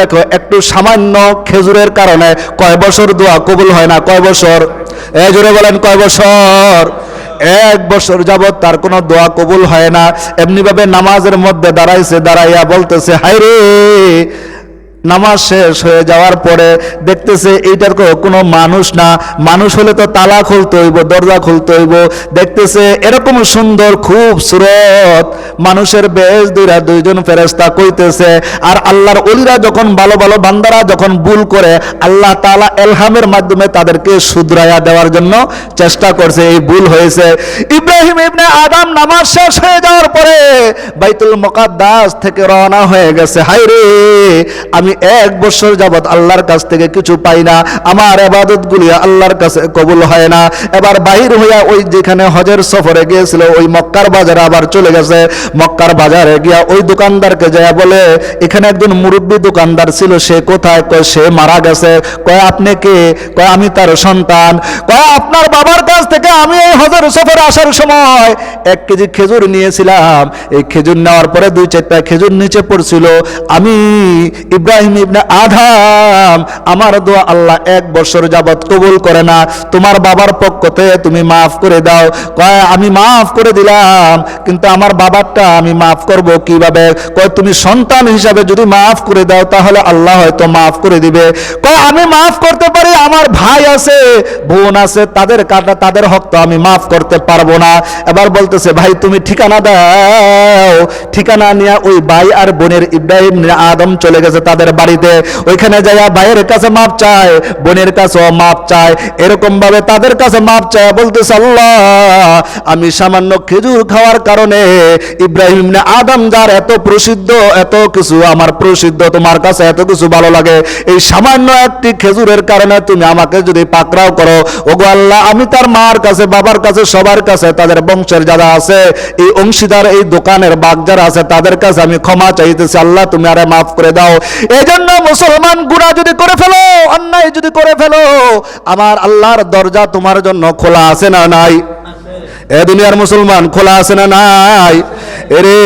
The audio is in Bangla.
দেখো, একটু সামান্য খেজুরের কারণে কয় বছর দোয়া কবুল হয় না? কয় বছর? এ জোরে বলেন, কয় বছর? এক বছর যাবৎ তার কোনো দোয়া কবুল হয় না। এমনিভাবে নামাজের মধ্যে দাঁড়াইছে, দাঁড়াইয়া বলতেছে হায় রে নামাজ শেষ হয়ে যাওয়ার পরে দেখতেছে এইটার কোনো মানুষ না। মানুষ হলে তো তালা খুলতে হইব, দরজা খুলতে হইব। দেখতেছে এরকম সুন্দর খুব সুরত মানুষের বেশ দুইরা দুইজন ফেরেস্তা কইতেছে। আর আল্লাহর অলিরা যখন, ভালো ভালো বান্দারা যখন ভুল করে, আল্লাহ তাআলা এলহামের মাধ্যমে তাদেরকে শুধরাইয়া দেওয়ার জন্য চেষ্টা করছে, এই ভুল হয়েছে। ইব্রাহিম ইবনে আদম নামাজ শেষ হয়ে যাওয়ার পরে বাইতুল মুকাদ্দাস থেকে রওনা হয়ে গেছে। হাই রে আমি এক বছর যাবত আল্লাহর কাছ থেকে কিছু পাই না। আমার আবাদত গুলি আল্লাহর কাছে কবুল হয় না। এবার বাহির হইয়া ওই যেখানে হজের সফরে গিয়েছিল, ওই মক্কার বাজারে আবার চলে গেছে। মক্কার বাজারে গিয়া ওই দোকানদারকে যায় বলে, এখানে একজন মুরব্বী দোকানদার ছিল, সে কোথায়? কয়, সে মারা গেছে। কয়, আপনি কে? কয়, আমি তার সন্তান। কয়, আপনার বাবার কাছ থেকে আমি এই হজের সফরে আসার সময় এক কেজি খেজুর নিয়েছিলাম। এই খেজুর নেওয়ার পরে দুই চারটা খেজুর নিচে পড়ছিল। আমি ইব্রাহিম ইবনে আধাম আমার দোয়া আল্লাহ এক বছর যাবত কবুল করে না। তোমার বাবার পক্ষতে তুমি মাফ করে দাও। কয়, আমি মাফ করে দিলাম, কিন্তু আমার বাবারটা আমি মাফ করব কীভাবে? কয়, তুমি সন্তান হিসাবে যদি মাফ করে দাও, তাহলে আল্লাহ হয়তো মাফ করে দিবে। কয়, আমি মাফ করতে পারি, আমার ভাই আছে, বোন আছে, তাদের কাটা তাদের হক তো আমি মাফ করতে পারব না। এবার বলতেছে, ভাই, তুমি ঠিকানা দাও ঠিকানা নিয়ে ওই ভাই আর বোনের ইব্রাহিম আদম চলে গেছে তাদের বাড়িতে। ওইখানে যাইয়া ভাইয়ের কাছে মাপ চায়, বোনের কাছেও মাপ চায় এরকম ভাবে তাদের কাছে মাপ চায় বলতে আল্লাহ, আমি সামান্য খেজুর খাওয়ার কারণে ইব্রাহিম আদম যার এত প্রসিদ্ধ, এত কিছু আমার প্রসিদ্ধ, তোমার কাছে এত কিছু ভালো লাগে, এই সামান্য একটি খেজুরের কারণে তুমি আমাকে যদি পাকড়াও করো, ওগো আল্লাহ, আমি তার মার কাছে, বাবার কাছে, সবার কাছে তাদের বংশের যারা আছে, এই অংশীদার, এই দোকানের বাগ যারা আছে, তাদের কাছে আমি ক্ষমা চাইতেছি। আল্লাহ, তুমি আরে মাফ করে দাও। এই জন্য মুসলমান গুড়া যদি করে ফেলো, অন্যায় যদি করে ফেলো, আমার আল্লাহর দরজা তোমার জন্য খোলা আছে না নাই? এ দুনিয়ার মুসলমান খোলা আছে না নাই? এরে